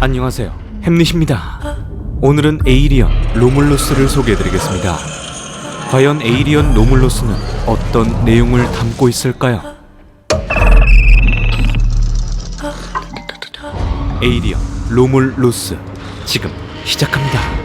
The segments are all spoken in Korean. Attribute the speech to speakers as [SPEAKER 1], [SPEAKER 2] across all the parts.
[SPEAKER 1] 안녕하세요. 햄릿입니다. 오늘은 에이리언 로물로스를 소개해드리겠습니다. 과연 에이리언 로물로스는 어떤 내용을 담고 있을까요? 에이리언 로물로스 지금 시작합니다.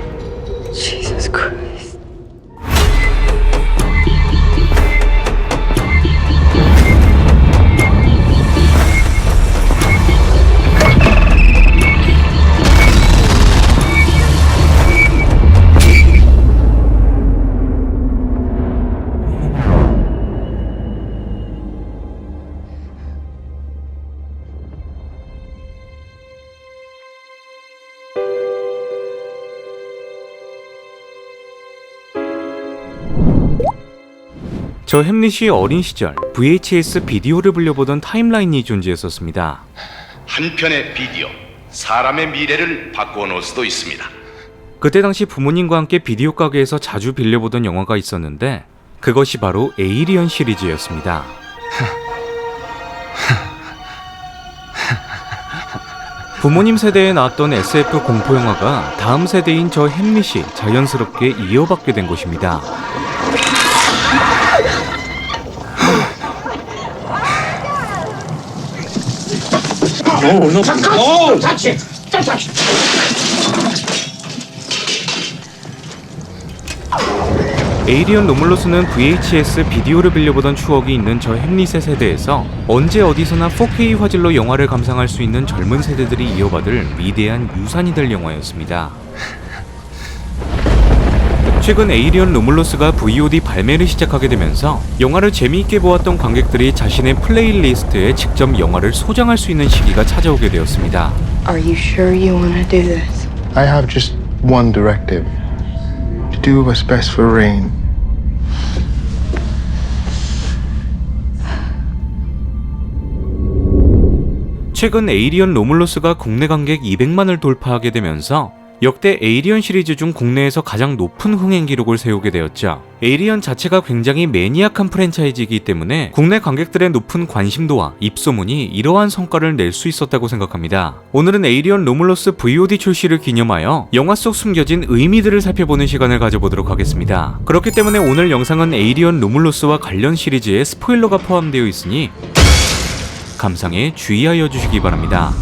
[SPEAKER 1] 저 햄릿이 어린 시절 VHS 비디오를 불려보던 타임라인이 존재했었습니다.
[SPEAKER 2] 한 편의 비디오 사람의 미래를 바꾸어 놓을 수도 있습니다.
[SPEAKER 1] 그때 당시 부모님과 함께 비디오 가게에서 자주 빌려보던 영화가 있었는데 그것이 바로 에이리언 시리즈였습니다. 부모님 세대에 나왔던 SF 공포 영화가 다음 세대인 저 햄릿이 자연스럽게 이어받게 된 것입니다. 에이리언 로물로스는 VHS 비디오를 빌려보던 추억이 있는 저 햄릿의 세대에서 언제 어디서나 4K 화질로 영화를 감상할 수 있는 젊은 세대들이 이어받을 위대한 유산이 될 영화였습니다. 최근 에이리언 로물로스가 VOD 발매를 시작하게 되면서 영화를 재미있게 보았던 관객들이 자신의 플레이리스트에 직접 영화를 소장할 수 있는 시기가 찾아오게 되었습니다.
[SPEAKER 3] Are you sure you want to do this?
[SPEAKER 4] I have just one directive to do what's best for Rain.
[SPEAKER 1] 최근 에이리언 로물로스가 국내 관객 200만을 돌파하게 되면서 역대 에이리언 시리즈 중 국내에서 가장 높은 흥행 기록을 세우게 되었죠. 에이리언 자체가 굉장히 매니악한 프랜차이즈이기 때문에 국내 관객들의 높은 관심도와 입소문이 이러한 성과를 낼 수 있었다고 생각합니다. 오늘은 에이리언 로물로스 VOD 출시를 기념하여 영화 속 숨겨진 의미들을 살펴보는 시간을 가져보도록 하겠습니다. 그렇기 때문에 오늘 영상은 에이리언 로물로스와 관련 시리즈에 스포일러가 포함되어 있으니 감상에 주의하여 주시기 바랍니다.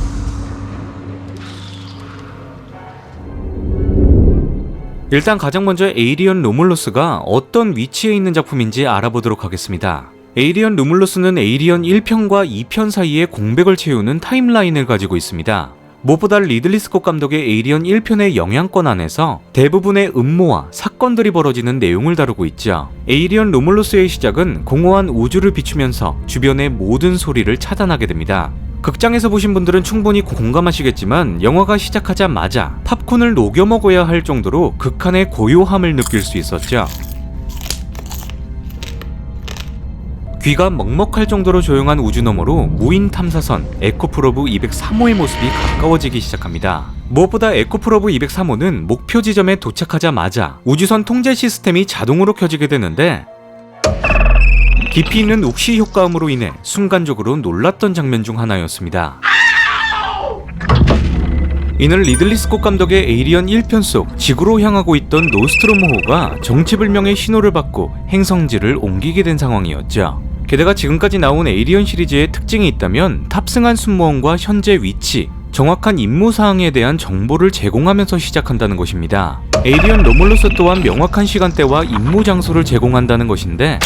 [SPEAKER 1] 일단 가장 먼저 에이리언 로물로스가 어떤 위치에 있는 작품인지 알아보도록 하겠습니다. 에이리언 루물로스는 에이리언 1편과 2편 사이에 공백을 채우는 타임라인을 가지고 있습니다. 무엇보다 리들리 스콧 감독의 에이리언 1편의 영향권 안에서 대부분의 음모와 사건들이 벌어지는 내용을 다루고 있죠. 에이리언 로물로스의 시작은 공허한 우주를 비추면서 주변의 모든 소리를 차단하게 됩니다. 극장에서 보신 분들은 충분히 공감하시겠지만 영화가 시작하자마자 팝콘을 녹여 먹어야 할 정도로 극한의 고요함을 느낄 수 있었죠. 귀가 먹먹할 정도로 조용한 우주 너머로 무인 탐사선 에코프로브 203호의 모습이 가까워지기 시작합니다. 무엇보다 에코프로브 203호는 목표 지점에 도착하자마자 우주선 통제 시스템이 자동으로 켜지게 되는데 깊이 있는 욱시 효과음으로 인해 순간적으로 놀랐던 장면 중 하나였습니다. 이는 리들리 스콧 감독의 에이리언 1편 속 지구로 향하고 있던 노스트로모호가 정체불명의 신호를 받고 행성지를 옮기게 된 상황이었죠. 게다가 지금까지 나온 에이리언 시리즈의 특징이 있다면 탑승한 승무원과 현재 위치, 정확한 임무 사항에 대한 정보를 제공하면서 시작한다는 것입니다. 에이리언 로몰로스 또한 명확한 시간대와 임무 장소를 제공한다는 것인데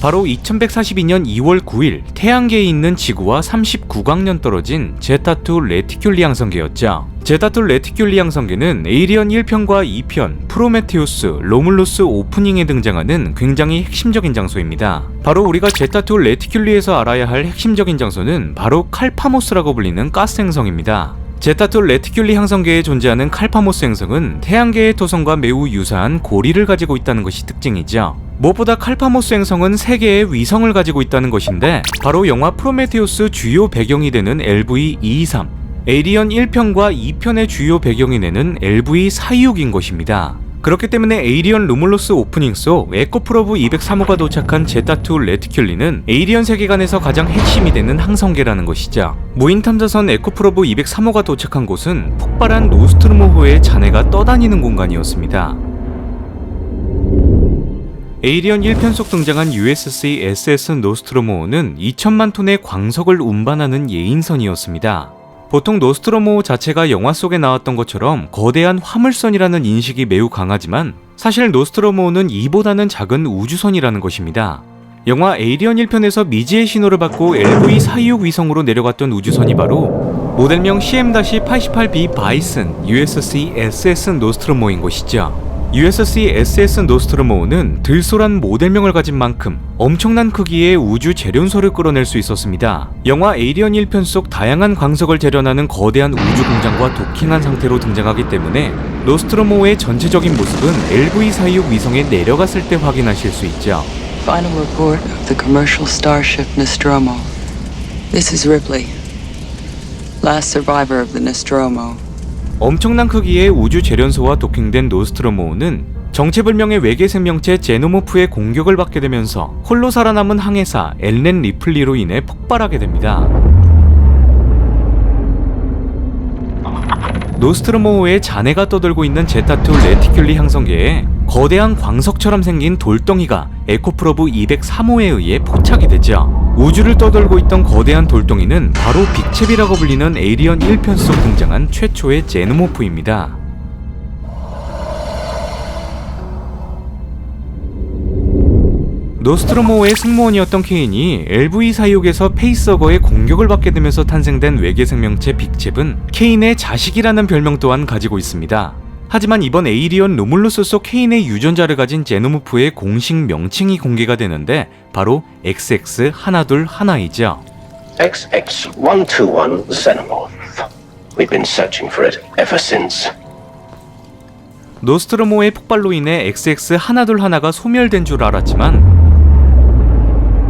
[SPEAKER 1] 바로 2142년 2월 9일 태양계에 있는 지구와 39광년 떨어진 제타2 레티큘리 항성계였죠. 제타2 레티큘리 항성계는 에이리언 1편과 2편, 프로메테우스, 로물로스 오프닝에 등장하는 굉장히 핵심적인 장소입니다. 바로 우리가 제타2 레티큘리에서 알아야 할 핵심적인 장소는 바로 칼파모스라고 불리는 가스 행성입니다. 제타툴 레티큘리 항성계에 존재하는 칼파모스 행성은 태양계의 토성과 매우 유사한 고리를 가지고 있다는 것이 특징이죠. 무엇보다 칼파모스 행성은 3개의 위성을 가지고 있다는 것인데 바로 영화 프로메테우스 주요 배경이 되는 LV-223 에이리언 1편과 2편의 주요 배경이 되는 LV-426인 것입니다. 그렇기 때문에 에이리언 루물로스 오프닝 속 에코프로브 203호가 도착한 제타2 레티큘리는 에이리언 세계관에서 가장 핵심이 되는 항성계라는 것이죠. 무인 탐사선 에코프로브 203호가 도착한 곳은 폭발한 노스트루모호의 잔해가 떠다니는 공간이었습니다. 에이리언 1편 속 등장한 USC SS 노스트로모호는 2천만 톤의 광석을 운반하는 예인선이었습니다. 보통 노스트로모호 자체가 영화 속에 나왔던 것처럼 거대한 화물선이라는 인식이 매우 강하지만 사실 노스트로모호는 이보다는 작은 우주선이라는 것입니다. 영화 에이리언 1편에서 미지의 신호를 받고 LV-426 위성으로 내려갔던 우주선이 바로 모델명 CM-88B 바이슨 USC SS 노스트로모인 것이죠. USC SS 노스트로모는 들소란 모델명을 가진 만큼 엄청난 크기의 우주 재련소를 끌어낼 수 있었습니다. 영화 에이리언 1편 속 다양한 광석을 재련하는 거대한 우주 공장과 도킹한 상태로 등장하기 때문에 노스트로모의 전체적인 모습은 LV-426 위성에 내려갔을 때 확인하실 수 있죠.
[SPEAKER 5] Final report of the commercial starship Nostromo. This is Ripley, last survivor of the Nostromo.
[SPEAKER 1] 엄청난 크기의 우주 재련소와 도킹된 노스트로모는 정체불명의 외계 생명체 제노모프의 공격을 받게 되면서 홀로 살아남은 항해사 엘렌 리플리로 인해 폭발하게 됩니다. 노스트로모호의 잔해가 떠돌고 있는 제타2 레티큘리 항성계에 거대한 광석처럼 생긴 돌덩이가 에코프로브 203호에 의해 포착이 되죠. 우주를 떠돌고 있던 거대한 돌덩이는 바로 빅챕이라고 불리는 에이리언 1편 속 등장한 최초의 제노모프입니다. 노스트로모의 승무원이었던 케인이 LV-426에서 페이서거의 공격을 받게 되면서 탄생된 외계 생명체 빅잽은 케인의 자식이라는 별명 또한 가지고 있습니다. 하지만 이번 에이리언 로물루스 속 케인의 유전자를 가진 제노무프의 공식 명칭이 공개가 되는데 바로 XX121이죠.
[SPEAKER 6] XX121 Xenomorph. We've been searching for it ever since.
[SPEAKER 1] 노스트로모의 폭발로 인해 XX121가 소멸된 줄 알았지만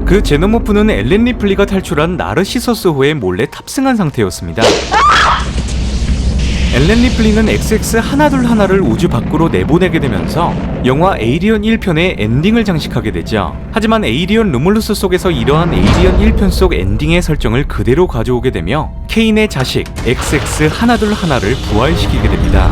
[SPEAKER 1] 그 제노모프는 엘렌 리플리가 탈출한 나르시서스호에 몰래 탑승한 상태였습니다. 엘렌 리플리는 XX121를 우주 밖으로 내보내게 되면서 영화 에이리언 1편의 엔딩을 장식하게 되죠. 하지만 에이리언 루물루스 속에서 이러한 에이리언 1편 속 엔딩의 설정을 그대로 가져오게 되며 케인의 자식 XX121를 부활시키게 됩니다.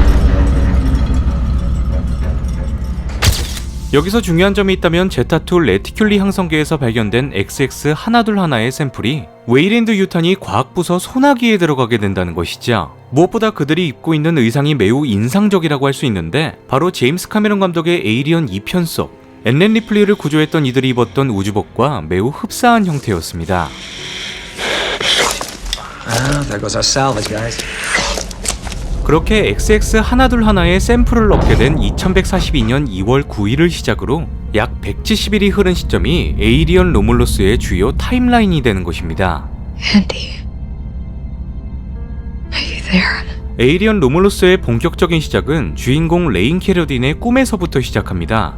[SPEAKER 1] 여기서 중요한 점이 있다면 제타2 레티큘리 항성계에서 발견된 XX121의 샘플이 웨이랜드 유탄이 과학부서 소나기에 들어가게 된다는 것이죠. 무엇보다 그들이 입고 있는 의상이 매우 인상적이라고 할 수 있는데 바로 제임스 카메론 감독의 에이리언 2편 속 엔렌 리플리를 구조했던 이들이 입었던 우주복과 매우 흡사한 형태였습니다.
[SPEAKER 7] Ah, there goes our salvage, guys.
[SPEAKER 1] 그렇게 XX121의 샘플을 얻게 된 2142년 2월 9일을 시작으로 약 170일이 흐른 시점이 에이리언 로물로스의 주요 타임라인이 되는 것입니다.
[SPEAKER 3] Andy. Are you there?
[SPEAKER 1] 에이리언 로물로스의 본격적인 시작은 주인공 레인 캐러딘의 꿈에서부터 시작합니다.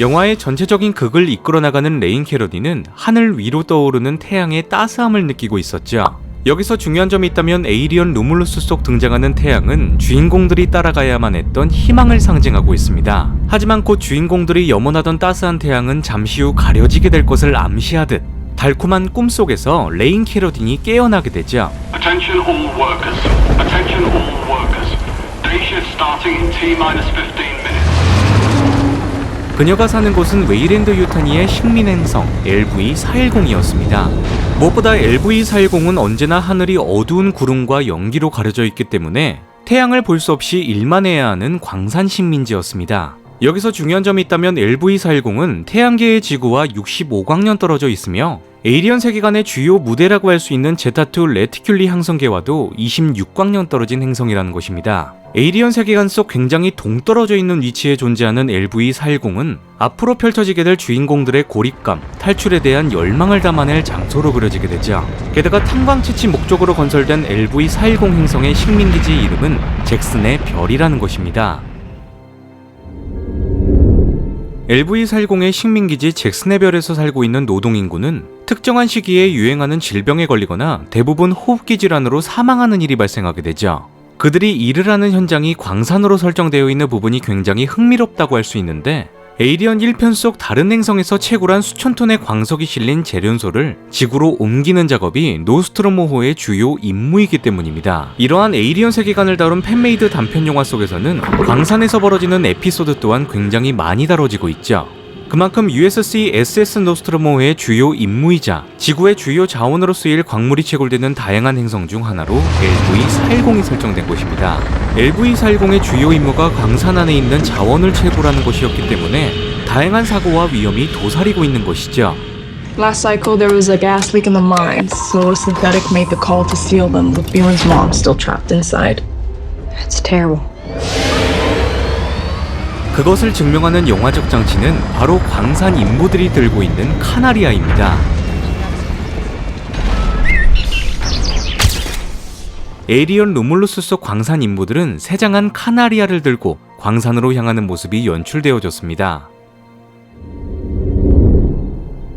[SPEAKER 1] 영화의 전체적인 극을 이끌어 나가는 레인 캐러딘은 하늘 위로 떠오르는 태양의 따스함을 느끼고 있었죠. 여기서 중요한 점이 있다면 에이리언 루물루스 속 등장하는 태양은 주인공들이 따라가야만 했던 희망을 상징하고 있습니다. 하지만 곧 주인공들이 염원하던 따스한 태양은 잠시 후 가려지게 될 것을 암시하듯 달콤한 꿈속에서 레인 캐러딘이 깨어나게 되죠.
[SPEAKER 8] Attention all workers. Attention all workers. Day shift starting in T minus 15 minutes.
[SPEAKER 1] 그녀가 사는 곳은 웨이랜드 유타니의 식민 행성 LV-410이었습니다. 무엇보다 LV-410은 언제나 하늘이 어두운 구름과 연기로 가려져 있기 때문에 태양을 볼 수 없이 일만 해야 하는 광산 식민지였습니다. 여기서 중요한 점이 있다면 LV-410은 태양계의 지구와 65광년 떨어져 있으며 에이리언 세계관의 주요 무대라고 할 수 있는 제타2 레티큘리 항성계와도 26광년 떨어진 행성이라는 것입니다. 에이리언 세계관 속 굉장히 동떨어져 있는 위치에 존재하는 LV-410은 앞으로 펼쳐지게 될 주인공들의 고립감, 탈출에 대한 열망을 담아낼 장소로 그려지게 되죠. 게다가 탄광채취 목적으로 건설된 LV-410 행성의 식민기지 이름은 잭슨의 별이라는 것입니다. LV-410의 식민기지 잭슨의 별에서 살고 있는 노동인구는 특정한 시기에 유행하는 질병에 걸리거나 대부분 호흡기 질환으로 사망하는 일이 발생하게 되죠. 그들이 일을 하는 현장이 광산으로 설정되어 있는 부분이 굉장히 흥미롭다고 할 수 있는데 에이리언 1편 속 다른 행성에서 채굴한 수천 톤의 광석이 실린 재련소를 지구로 옮기는 작업이 노스트로모호의 주요 임무이기 때문입니다. 이러한 에이리언 세계관을 다룬 팬메이드 단편 영화 속에서는 광산에서 벌어지는 에피소드 또한 굉장히 많이 다뤄지고 있죠. 그만큼 USC SS 노스트로모의 주요 임무이자 지구의 주요 자원으로 쓰일 광물이 채굴되는 다양한 행성 중 하나로 LV-410이 설정된 곳입니다. LV-410의 주요 임무가 광산 안에 있는 자원을 채굴하는 것이었기 때문에 다양한 사고와 위험이 도사리고 있는 것이죠.
[SPEAKER 9] Last cycle, there was a gas leak in the mines, so Synthetic made the call to seal them with Bjorn's mom still trapped inside.
[SPEAKER 3] It's terrible.
[SPEAKER 1] 그것을 증명하는 영화적 장치는 바로 광산 인부들이 들고 있는 카나리아입니다. 에이리언 루물루스 속 광산 인부들은 세장한 카나리아를 들고 광산으로 향하는 모습이 연출되어졌습니다.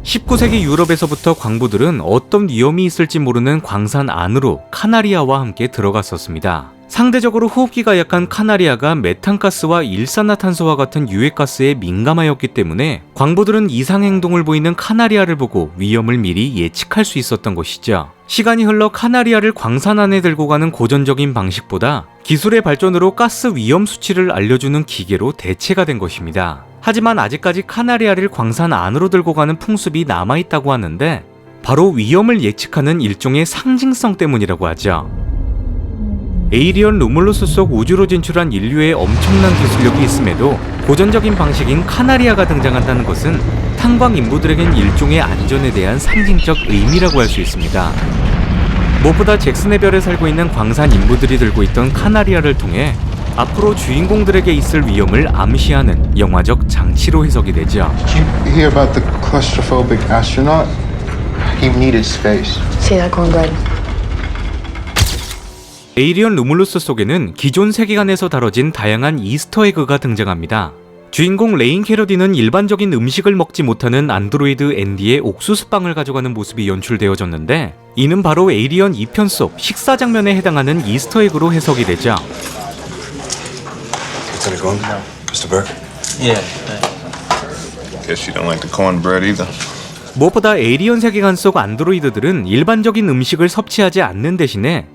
[SPEAKER 1] 19세기 유럽에서부터 광부들은 어떤 위험이 있을지 모르는 광산 안으로 카나리아와 함께 들어갔었습니다. 상대적으로 호흡기가 약한 카나리아가 메탄가스와 일산화탄소와 같은 유해가스에 민감하였기 때문에 광부들은 이상 행동을 보이는 카나리아를 보고 위험을 미리 예측할 수 있었던 것이죠. 시간이 흘러 카나리아를 광산 안에 들고 가는 고전적인 방식보다 기술의 발전으로 가스 위험 수치를 알려주는 기계로 대체가 된 것입니다. 하지만 아직까지 카나리아를 광산 안으로 들고 가는 풍습이 남아있다고 하는데 바로 위험을 예측하는 일종의 상징성 때문이라고 하죠. 에이리언 루물루스 속 우주로 진출한 인류의 엄청난 기술력이 있음에도 고전적인 방식인 카나리아가 등장한다는 것은 탄광 인부들에겐 일종의 안전에 대한 상징적 의미라고 할 수 있습니다. 무엇보다 잭슨의 별에 살고 있는 광산 인부들이 들고 있던 카나리아를 통해 앞으로 주인공들에게 있을 위험을 암시하는 영화적 장치로 해석이 되죠. 에이리언 루물루스 속에는 기존 세계관에서 다뤄진 다양한 이스터에그가 등장합니다. 주인공 레인 캐러디는 일반적인 음식을 먹지 못하는 안드로이드 앤디의 옥수수빵을 가져가는 모습이 연출되어졌는데 이는 바로 에이리언 2편 속 식사 장면에 해당하는 이스터에그로 해석이 되죠.
[SPEAKER 10] Lieutenant Gordon? Mr. Burke?
[SPEAKER 7] Yeah.
[SPEAKER 10] Guess you don't like the cornbread either.
[SPEAKER 1] 무엇보다 에이리언 세계관 속 안드로이드들은 일반적인 음식을 섭취하지 않는 대신에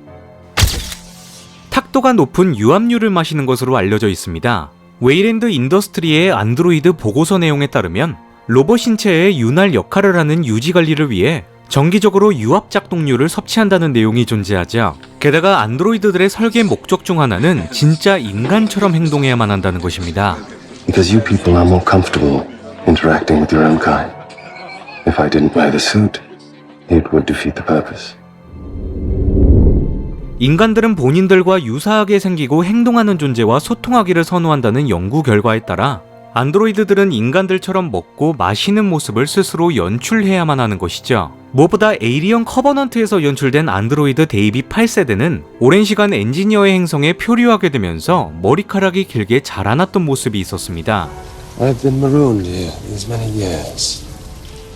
[SPEAKER 1] 탁도가 높은 유압류를 마시는 것으로 알려져 있습니다. 웨이랜드 인더스트리의 안드로이드 보고서 내용에 따르면 로봇 신체의 윤활 역할을 하는 유지 관리를 위해 정기적으로 유압 작동류를 섭취한다는 내용이 존재하죠. 게다가 안드로이드들의 설계 목적 중 하나는 진짜 인간처럼 행동해야만 한다는 것입니다.
[SPEAKER 6] Because you people are more comfortable interacting with your own kind. If I didn't wear the suit, it would defeat the purpose.
[SPEAKER 1] 인간들은 본인들과 유사하게 생기고 행동하는 존재와 소통하기를 선호한다는 연구 결과에 따라 안드로이드들은 인간들처럼 먹고 마시는 모습을 스스로 연출해야만 하는 것이죠. 무엇보다 에이리언 커버넌트에서 연출된 안드로이드 데이비 8세대는 오랜 시간 엔지니어의 행성에 표류하게 되면서 머리카락이 길게 자라났던 모습이 있었습니다.
[SPEAKER 10] I've been marooned here these many years.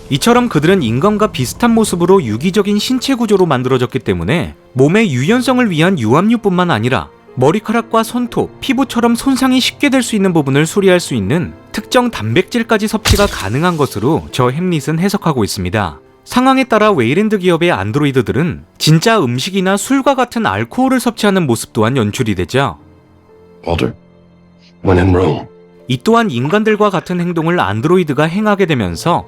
[SPEAKER 1] 이처럼 그들은 인간과 비슷한 모습으로 유기적인 신체 구조로 만들어졌기 때문에 몸의 유연성을 위한 유압류뿐만 아니라 머리카락과 손톱, 피부처럼 손상이 쉽게 될 수 있는 부분을 수리할 수 있는 특정 단백질까지 섭취가 가능한 것으로 저 햄릿은 해석하고 있습니다. 상황에 따라 웨이랜드 기업의 안드로이드들은 진짜 음식이나 술과 같은 알코올을 섭취하는 모습 또한 연출이 되죠.
[SPEAKER 6] Walter? When in Rome,
[SPEAKER 1] 이 또한 인간들과 같은 행동을 안드로이드가 행하게 되면서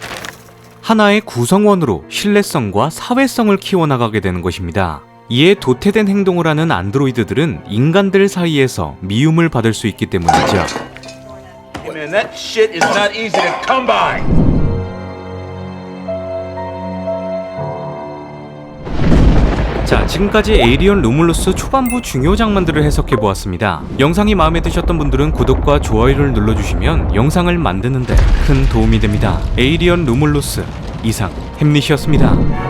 [SPEAKER 1] 하나의 구성원으로 신뢰성과 사회성을 키워나가게 되는 것입니다. 이에 도태된 행동을 하는 안드로이드들은 인간들 사이에서 미움을 받을 수 있기 때문이죠. 자, 지금까지 에이리언 루물루스 초반부 중요 장면들을 해석해 보았습니다. 영상이 마음에 드셨던 분들은 구독과 좋아요를 눌러주시면 영상을 만드는데 큰 도움이 됩니다. 에이리언 루물루스 이상 햄릿이었습니다.